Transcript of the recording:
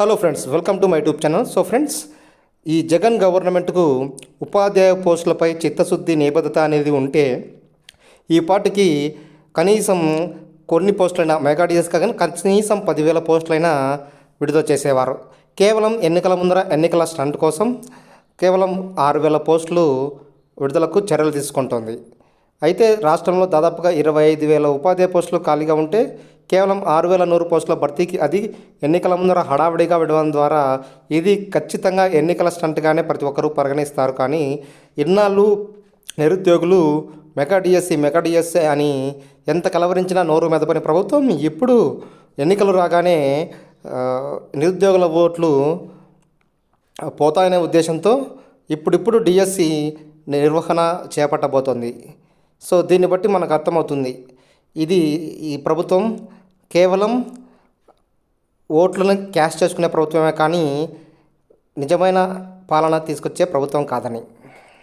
Hello friends welcome to my YouTube channel so friends ఈ జగన్ గవర్నమెంట్కు ఉపాధ్యాయ పోస్టులపై చిత్తశుద్ధి నిబద్ధత అనేది ఉంటే ఈ పాటికి కనీసం కొన్ని పోస్టులైనా మెగా డిఎస్ కానీ కనీసం పదివేల పోస్టులైనా విడుదల చేసేవారు. కేవలం ఎన్నికల ముందర ఎన్నికల స్టంట్ కోసం కేవలం ఆరు వేల పోస్టులు విడుదలకు చర్యలు తీసుకుంటోంది. అయితే రాష్ట్రంలో దాదాపుగా ఇరవై ఐదు వేల ఉపాధ్యాయ పోస్టులు ఖాళీగా ఉంటే కేవలం ఆరు వేల నూరు పోస్టుల భర్తీకి అది ఎన్నికల ముందర హడావిడిగా విడవడం ద్వారా ఇది ఖచ్చితంగా ఎన్నికల స్టంట్గానే ప్రతి ఒక్కరూ పరిగణిస్తారు. కానీ ఇన్నాళ్ళు నిరుద్యోగులు మెగా డిఎస్సి మెగా డిఎస్సి అని ఎంత కలవరించినా నోరు మెదపని ప్రభుత్వం ఇప్పుడు ఎన్నికలు రాగానే నిరుద్యోగుల ఓట్లు పోతాయనే ఉద్దేశంతో ఇప్పుడిప్పుడు డిఎస్సి నిర్వహణ చేపట్టబోతోంది. సో దీన్ని బట్టి మనకు అర్థమవుతుంది. ఇది ఈ ప్రభుత్వం కేవలం ఓట్లను క్యాష్ చేసుకునే ప్రభుత్వమే కానీ నిజమైన పాలన తీసుకొచ్చే ప్రభుత్వం కాదని.